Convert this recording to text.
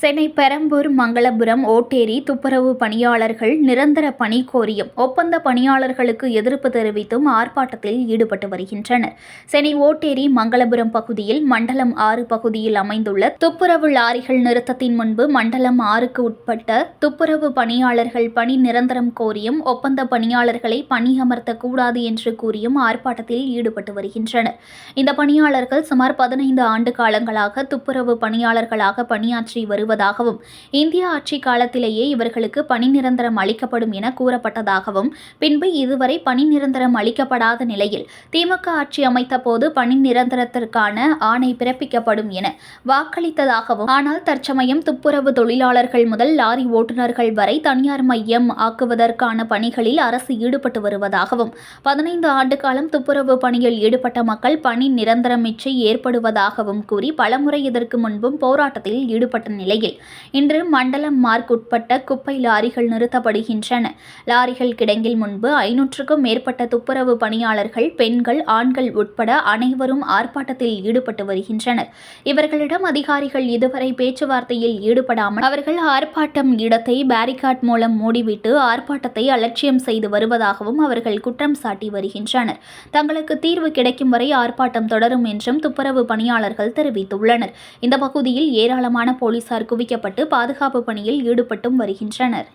சென்னை பெரம்பூர் மங்களபுரம் ஓட்டேரி துப்புரவு பணியாளர்கள் நிரந்தர பணி கோரியும் ஒப்பந்த பணியாளர்களுக்கு எதிர்ப்பு தெரிவித்தும் ஆர்ப்பாட்டத்தில் ஈடுபட்டு வருகின்றனர். சென்னை ஓட்டேரி மங்களபுரம் பகுதியில் மண்டலம் ஆறு பகுதியில் அமைந்துள்ள துப்புரவு லாரிகள் நிறுத்தத்தின் முன்பு மண்டலம் ஆறுக்கு உட்பட்ட துப்புரவு பணியாளர்கள் பணி நிரந்தரம் கோரியும் ஒப்பந்த பணியாளர்களை பணி அமர்த்தக்கூடாது என்று கூறியும் ஆர்ப்பாட்டத்தில் ஈடுபட்டு வருகின்றனர். இந்த பணியாளர்கள் சுமார் பதினைந்து ஆண்டு காலங்களாக துப்புரவு பணியாளர்களாக பணியாற்றி வருவதாகவும் இந்திய ஆட்சி காலத்திலேயே இவர்களுக்கு பணி நிரந்தரம் அளிக்கப்படும் என கூறப்பட்டதாகவும் பின்பு இதுவரை பணி நிரந்தரம் அளிக்கப்படாத நிலையில் திமுக ஆட்சி அமைத்த போது பணி நிரந்தரத்திற்கான ஆணை பிறப்பிக்கப்படும் என வாக்களித்ததாகவும் ஆனால் தற்சமயம் துப்புரவு தொழிலாளர்கள் முதல் லாரி ஓட்டுநர்கள் வரை தனியார் மையம் ஆக்குவதற்கான பணிகளில் அரசு ஈடுபட்டு வருவதாகவும் பதினைந்து ஆண்டு காலம் துப்புரவு பணியில் ஈடுபட்ட மக்கள் பணி நிரந்தரமின்றி ஏற்படுவதாகவும் கூறி பலமுறை இதற்கு முன்பும் போராட்டத்தில் ஈடுபட்ட நிலை நிலையில் இன்று மண்டலம் மார்க் உட்பட்ட குப்பை லாரிகள் நிறுத்தப்படுகின்றன. லாரிகள் கிடங்கில் முன்பு ஐநூற்றுக்கும் மேற்பட்ட துப்புரவு பணியாளர்கள் பெண்கள் ஆண்கள் உட்பட அனைவரும் ஆர்ப்பாட்டத்தில் ஈடுபட்டு வருகின்றனர். இவர்களிடம் அதிகாரிகள் இதுவரை பேச்சுவார்த்தையில் ஈடுபடாமல் அவர்கள் ஆர்ப்பாட்டம் இடத்தை பேரிகாட் மூலம் மூடிவிட்டு ஆர்ப்பாட்டத்தை அலட்சியம் செய்து வருவதாகவும் அவர்கள் குற்றம் சாட்டி வருகின்றனர். தங்களுக்கு தீர்வு கிடைக்கும் வரை ஆர்ப்பாட்டம் தொடரும் என்றும் துப்புரவு பணியாளர்கள் தெரிவித்துள்ளனர். இந்த பகுதியில் ஏராளமான போலீசார் குவிக்கப்பட்டு பாதுகாப்பு பணியில் ஈடுபட்டும் வருகின்றனர்.